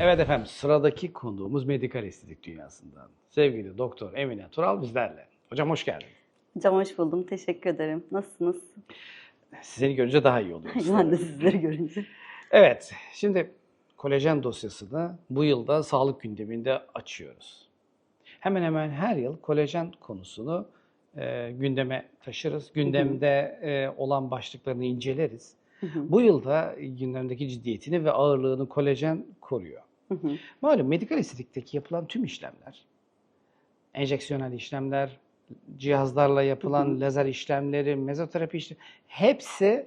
Evet efendim sıradaki konuğumuz medikal estetik dünyasından. Sevgili doktor Emine Tural bizlerle. Hocam hoş geldin. Hocam hoş buldum. Teşekkür ederim. Nasılsınız? Seni görünce daha iyi oluyoruz. ben de sizleri görünce. Evet şimdi kolajen dosyasını bu yılda sağlık gündeminde açıyoruz. Hemen hemen her yıl kolajen konusunu e, gündeme taşırız. Gündemde e, olan başlıklarını inceleriz. Bu yılda gündemdeki ciddiyetini ve ağırlığını kolajen koruyor. Hı hı, Malum medikal estetikteki yapılan tüm işlemler, enjeksiyonel işlemler, cihazlarla yapılan Hı hı. lazer işlemleri, mezoterapi işlemleri hepsi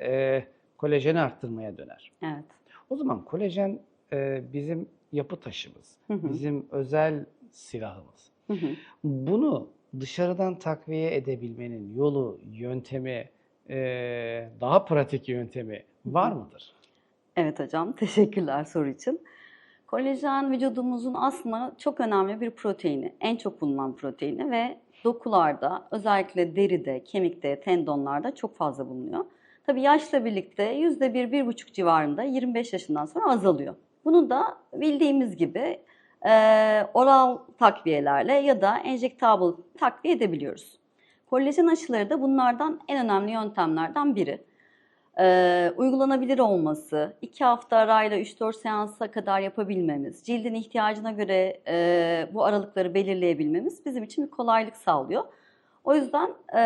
e, kolajeni arttırmaya döner. evet. O zaman kolajen e, bizim yapı taşımız, Hı hı, bizim özel silahımız. hı hı. Bunu dışarıdan takviye edebilmenin yolu, yöntemi, e, daha pratik yöntemi var mıdır? Evet hocam. Teşekkürler soru için. Kolajen vücudumuzun aslında çok önemli bir proteini. En çok bulunan proteini ve dokularda özellikle deride, kemikte, tendonlarda çok fazla bulunuyor. Tabii yaşla birlikte %1-1,5 civarında 25 yaşından sonra azalıyor. Bunu da bildiğimiz gibi e, oral takviyelerle ya da enjektable takviye edebiliyoruz. Kolajen aşıları da bunlardan en önemli yöntemlerden biri. Ee, uygulanabilir olması, 2 hafta arayla 3-4 seansa kadar yapabilmemiz, cildin ihtiyacına göre e, bu aralıkları belirleyebilmemiz bizim için bir kolaylık sağlıyor. O yüzden e,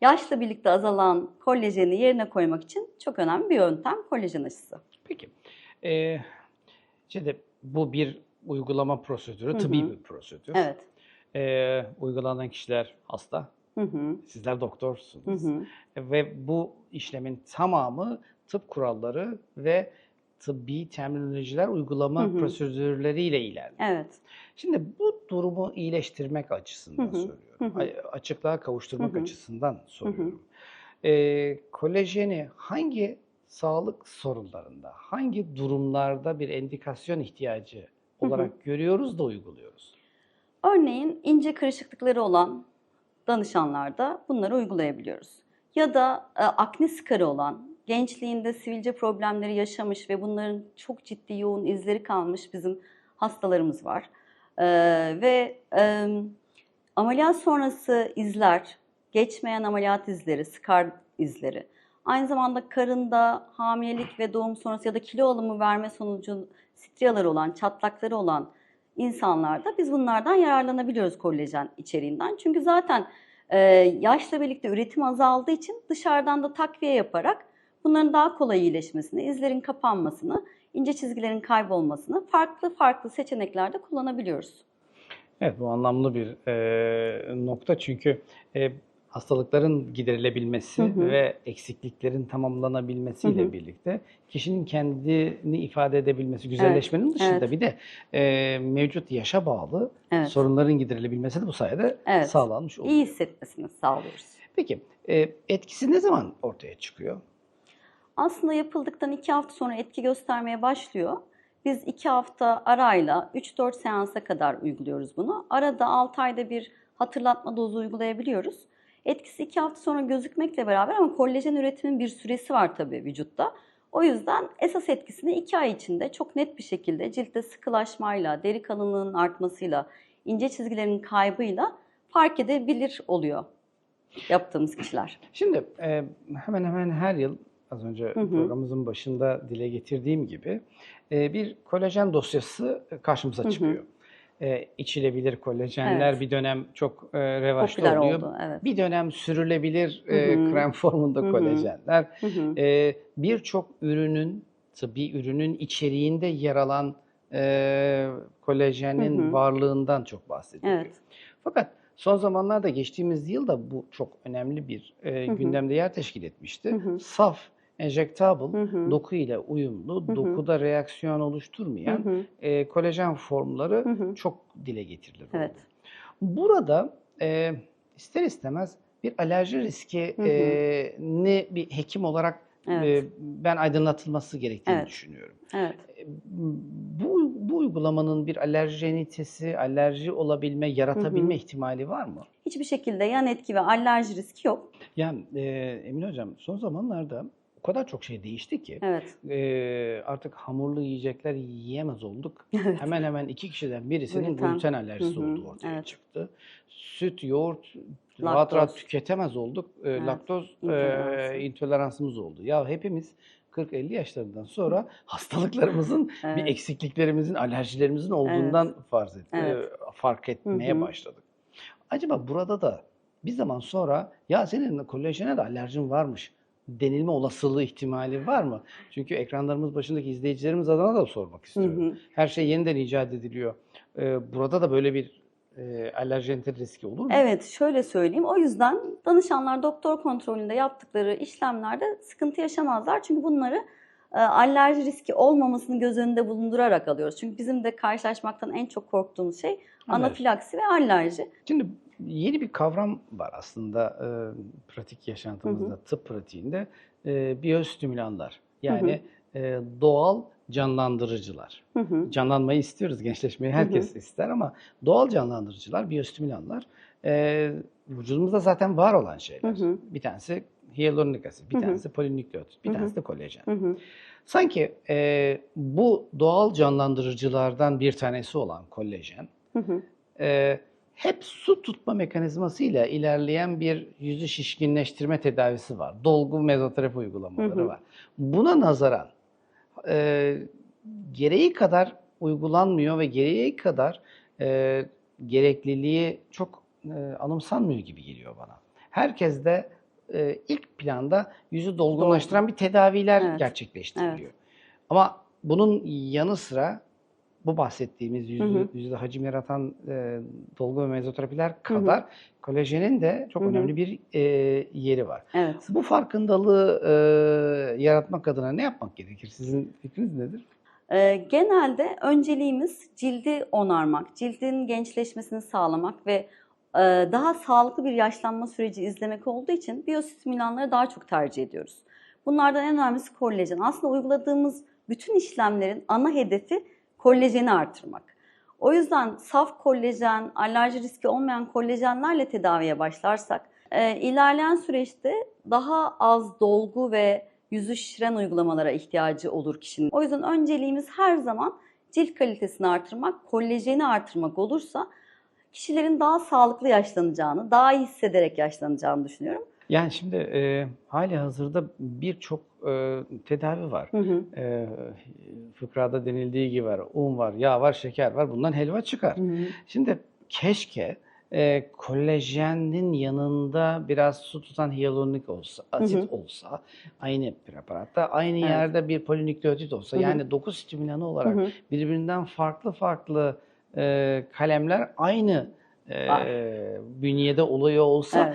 yaşla birlikte azalan kolajeni yerine koymak için çok önemli bir yöntem kolajen aşısı. Peki. Ee, şimdi bu bir uygulama prosedürü, tıbbi bir prosedür. Evet. Ee, uygulanan kişiler hasta, Hı hı. sizler Hı doktorsunuz. hı. Ve bu işlemin tamamı tıp kuralları ve tıbbi terminolojiler uygulama Hı hı. prosedürleriyle ilerliyor. Evet. Şimdi bu durumu iyileştirmek açısından Hı hı. soruyorum. Hı hı. Açıklığa kavuşturmak Hı hı. açısından soruyorum. Ee, kolajeni hangi sağlık sorunlarında, hangi durumlarda bir endikasyon ihtiyacı Hı hı. olarak görüyoruz da uyguluyoruz? Örneğin ince kırışıklıkları olan danışanlarda bunları uygulayabiliyoruz. Ya da e, akne skarı olan, gençliğinde sivilce problemleri yaşamış ve bunların çok ciddi yoğun izleri kalmış bizim hastalarımız var. E, ve e, ameliyat sonrası izler, geçmeyen ameliyat izleri, skar izleri, aynı zamanda karında hamilelik ve doğum sonrası ya da kilo alımı verme sonucu striaları olan, çatlakları olan insanlarda biz bunlardan yararlanabiliyoruz kolajen içeriğinden. Çünkü zaten e, yaşla birlikte üretim azaldığı için dışarıdan da takviye yaparak bunların daha kolay iyileşmesini, izlerin kapanmasını, ince çizgilerin kaybolmasını farklı farklı seçeneklerde kullanabiliyoruz. Evet bu anlamlı bir e, nokta çünkü e, hastalıkların giderilebilmesi Hı hı. ve eksikliklerin tamamlanabilmesiyle Hı hı. birlikte kişinin kendini ifade edebilmesi, güzelleşmenin dışında evet. bir de e, mevcut yaşa bağlı Evet. sorunların giderilebilmesi de bu sayede Evet. sağlanmış oluyor. İyi hissetmesini sağlıyoruz. Peki e, etkisi ne zaman ortaya çıkıyor? Aslında yapıldıktan 2 hafta sonra etki göstermeye başlıyor. Biz 2 hafta arayla 3-4 seansa kadar uyguluyoruz bunu. Arada 6 ayda bir hatırlatma dozu uygulayabiliyoruz. Etkisi 2 hafta sonra gözükmekle beraber ama kollajen üretimin bir süresi var tabii vücutta. O yüzden esas etkisini 2 ay içinde çok net bir şekilde ciltte sıkılaşmayla, deri kalınlığının artmasıyla, ince çizgilerin kaybıyla fark edebilir oluyor yaptığımız kişiler. Şimdi e, hemen hemen her yıl az önce hı. programımızın başında dile getirdiğim gibi e, bir kolajen dosyası karşımıza Hı hı. E, içilebilir kolajenler Evet. bir dönem çok e, revaçta Popüler oluyor. oldu. Evet. Bir dönem sürülebilir e, Hı hı. krem formunda kolajenler. Hı. E, Birçok ürünün, tıbbi ürünün içeriğinde yer alan e, kolajenin Hı hı. varlığından çok bahsediliyor. Evet. Fakat son zamanlarda geçtiğimiz yıl da bu çok önemli bir e, gündemde yer teşkil etmişti. Hı hı. Saf, enjektable, Hı hı. doku ile uyumlu, Hı hı. dokuda reaksiyon Hı oluşturmayan hı. e, kolajen formları Hı hı. çok dile getirilir. Evet. Burada e, ister istemez bir alerji riski Hı hı. e, ni bir hekim olarak Evet. e, ben aydınlatılması gerektiğini Evet. düşünüyorum. Evet. E, Bu, bu uygulamanın bir alerjenitesi, alerji olabilme, yaratabilme ihtimali var mı? Hiçbir şekilde yan etki ve alerji riski yok. Yani e, Emin Hocam son zamanlarda o kadar çok şey değişti ki Evet. e, artık hamurlu yiyecekler yiyemez olduk. Hemen hemen iki kişiden birisinin Gluten. gluten alerjisi Hı hı, olduğu ortaya evet. çıktı. Süt, yoğurt rahat rahat Laktoz. tüketemez olduk. E, Evet, Laktoz e, intoleransı. intoleransımız oldu. Ya hepimiz 40-50 yaşlarından sonra hastalıklarımızın bir Evet. eksikliklerimizin, alerjilerimizin olduğundan farz et, Evet. e, fark etmeye hı. başladık. Acaba burada da bir zaman sonra ya senin kolajene de alerjin varmış denilme olasılığı ihtimali var mı? Çünkü ekranlarımız başındaki izleyicilerimiz adına da sormak Hı istiyorum. hı. Her şey yeniden icat ediliyor. Ee, burada da böyle bir e, alerjenite riski olur mu? Evet, şöyle söyleyeyim. O yüzden danışanlar doktor kontrolünde yaptıkları işlemlerde sıkıntı yaşamazlar. Çünkü bunları e, alerji riski olmamasını göz önünde bulundurarak alıyoruz. Çünkü bizim de karşılaşmaktan en çok korktuğumuz şey anafilaksi ve alerji. Şimdi yeni bir kavram var aslında e, pratik yaşantımızda, tıp pratiğinde e, biyostimülanlar. Yani e, doğal canlandırıcılar. Hı hı. Canlanmayı istiyoruz, gençleşmeyi herkes ister ama doğal canlandırıcılar, biyostimülanlar e, vücudumuzda zaten var olan şeyler. Hı hı. Bir tanesi hyaluronik asit, bir Hı hı. tanesi polinükleotit, bir Hı hı. tanesi de kolajen. Hı hı. Sanki e, bu doğal canlandırıcılardan bir tanesi olan kolajen Hı hı. e, hep su tutma mekanizmasıyla ilerleyen bir yüzü şişkinleştirme tedavisi var. Dolgu mezoterapi uygulamaları Hı hı. var. Buna nazaran e, gereği kadar uygulanmıyor ve gereği kadar e, gerekliliği çok e, anımsanmıyor gibi geliyor bana. Herkes de e, ilk planda yüzü dolgunlaştıran bir tedaviler Evet. gerçekleştiriliyor. Ama bunun yanı sıra bu bahsettiğimiz yüzü, Hı hı. yüzde hacim yaratan e, dolgu ve mezoterapiler kadar kolajenin de çok Hı hı. önemli bir e, yeri var. Evet. Bu farkındalığı e, yaratmak adına ne yapmak gerekir? Sizin fikriniz nedir? Ee, genelde önceliğimiz cildi onarmak, cildin gençleşmesini sağlamak ve e, daha sağlıklı bir yaşlanma süreci izlemek olduğu için biyostimülanları daha çok tercih ediyoruz. Bunlardan en önemlisi kollajen. Aslında uyguladığımız bütün işlemlerin ana hedefi kollajeni artırmak. O yüzden saf kollajen, alerji riski olmayan kollajenlerle tedaviye başlarsak e, ilerleyen süreçte daha az dolgu ve yüzü şişiren uygulamalara ihtiyacı olur kişinin. O yüzden önceliğimiz her zaman cilt kalitesini artırmak, kollajeni artırmak olursa kişilerin daha sağlıklı yaşlanacağını, daha iyi hissederek yaşlanacağını düşünüyorum. Yani şimdi e, hali hazırda birçok e, tedavi var. Hı hı. E, fıkrada denildiği gibi var. Un var, yağ var, şeker var. Bundan helva çıkar. Hı hı. Şimdi keşke e, kolajenin yanında biraz su tutan hyaluronik olsa, asit Hı hı. olsa, aynı preparatta, aynı Evet. yerde bir polinükleotit olsa, Hı hı. yani doku stimülanı olarak Hı hı. birbirinden farklı farklı e, kalemler aynı e, Var. bünyede oluyor olsa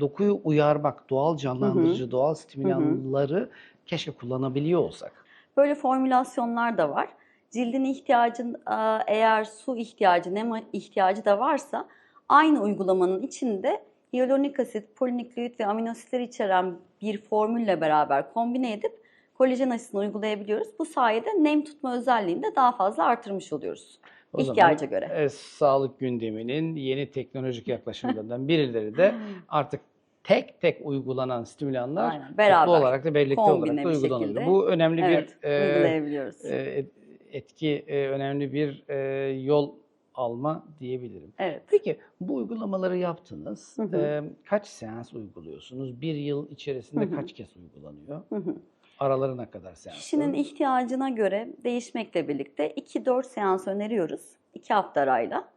dokuyu uyarmak, doğal canlandırıcı, doğal stimülanları keşke kullanabiliyor olsak. Böyle formülasyonlar da var. Cildin ihtiyacın e, eğer su ihtiyacı, nem ihtiyacı da varsa aynı uygulamanın içinde hyaluronik asit, polinükleot ve aminositleri içeren bir formülle beraber kombine edip kolajen aşısını uygulayabiliyoruz. Bu sayede nem tutma özelliğini de daha fazla artırmış oluyoruz. O zaman, İhtiyaca göre. e, sağlık gündeminin yeni teknolojik yaklaşımlarından birileri de artık tek tek uygulanan stimülanlar Aynen, toplu beraber, olarak da birlikte olarak da uygulanıyor. Bu önemli Evet, bir e, e, et- etki, e, önemli bir e, yol alma diyebilirim. evet. Peki bu uygulamaları yaptınız. Hı hı. E, kaç seans uyguluyorsunuz? Bir yıl içerisinde Hı hı. kaç kez uygulanıyor? Hı hı. Aralarına kadar seans. Kişinin ihtiyacına göre değişmekle birlikte 2-4 seans öneriyoruz. 2 hafta arayla.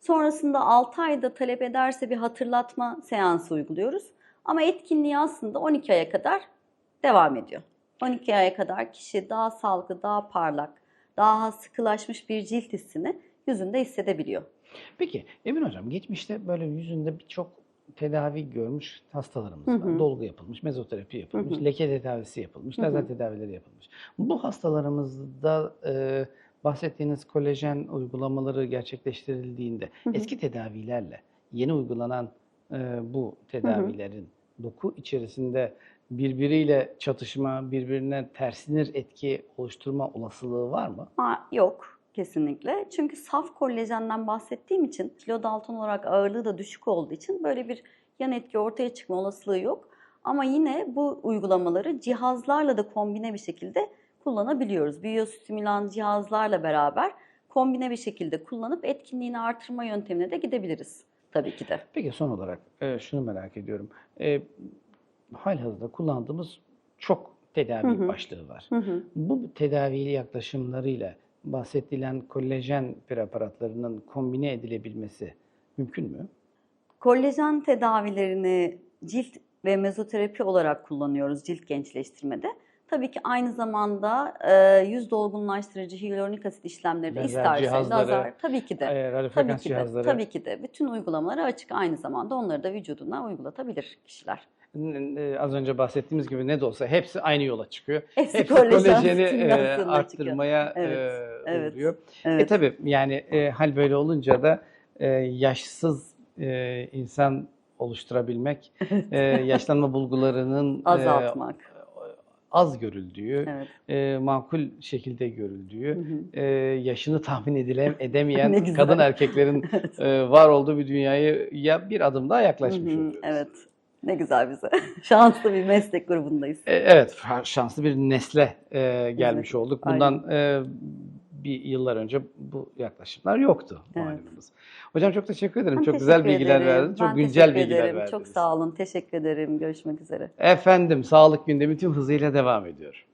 Sonrasında 6 ayda talep ederse bir hatırlatma seansı uyguluyoruz. Ama etkinliği aslında 12 aya kadar devam ediyor. 12 aya kadar kişi daha sağlıklı, daha parlak, daha sıkılaşmış bir cilt hissini yüzünde hissedebiliyor. Peki Emin Hocam geçmişte böyle yüzünde birçok tedavi görmüş hastalarımız Hı var. hı. Dolgu yapılmış, mezoterapi yapılmış, Hı hı. leke tedavisi yapılmış, Hı hı. lazer tedavileri yapılmış. Bu hastalarımızda e, bahsettiğiniz kolajen uygulamaları gerçekleştirildiğinde Hı hı. eski tedavilerle yeni uygulanan e, bu tedavilerin doku içerisinde birbiriyle çatışma, birbirine tersinir etki oluşturma olasılığı var mı? Ha, yok kesinlikle. Çünkü saf kolajenden bahsettiğim için kilo dalton olarak ağırlığı da düşük olduğu için böyle bir yan etki ortaya çıkma olasılığı yok. Ama yine bu uygulamaları cihazlarla da kombine bir şekilde kullanabiliyoruz. Biyostimülan cihazlarla beraber kombine bir şekilde kullanıp etkinliğini artırma yöntemine de gidebiliriz tabii ki de. Peki son olarak e, şunu merak ediyorum. E, halihazırda kullandığımız çok tedavi Hı hı. başlığı var. Hı hı. Bu tedavili yaklaşımlarıyla bahsedilen kolajen preparatlarının kombine edilebilmesi mümkün mü? Kollajen tedavilerini cilt ve mezoterapi olarak kullanıyoruz cilt gençleştirmede. Tabii ki aynı zamanda e, yüz dolgunlaştırıcı hyaluronik asit işlemleri de Lazer isterse cihazları, lazer tabii ki de. E, Tabii ki de. cihazları. Tabii ki de. Bütün uygulamalara açık aynı zamanda onları da vücuduna uygulatabilir kişiler. E, Az önce bahsettiğimiz gibi ne de olsa hepsi aynı yola çıkıyor. Hepsi kollajen kolajeni e, stimülasyonuna çıkıyor. arttırmaya Evet, e, evet. uğruyor. Evet. E tabii yani e, hal böyle olunca da e, yaşsız e, insan oluşturabilmek, e, yaşlanma bulgularının e, Azaltmak. az görüldüğü, Evet. e, makul şekilde görüldüğü, Hı hı. e, yaşını tahmin edile, Ne edemeyen kadın erkeklerin e, var olduğu bir dünyayı ya bir adım daha yaklaşmış Hı hı, oluyoruz. Evet. Ne güzel bize. Şanslı bir meslek grubundayız. E, Evet, şanslı bir nesle e, gelmiş Hizmet. olduk. Bundan e, bir yıllar önce bu yaklaşımlar yoktu Evet. Hocam çok teşekkür ederim. Ben çok güzel teşekkür bilgiler ederim. verdiniz. Çok Ben güncel bilgiler ederim. verdiniz. Çok sağ olun. Teşekkür ederim. Görüşmek üzere. Efendim, sağlık gündemi tüm hızıyla devam ediyor.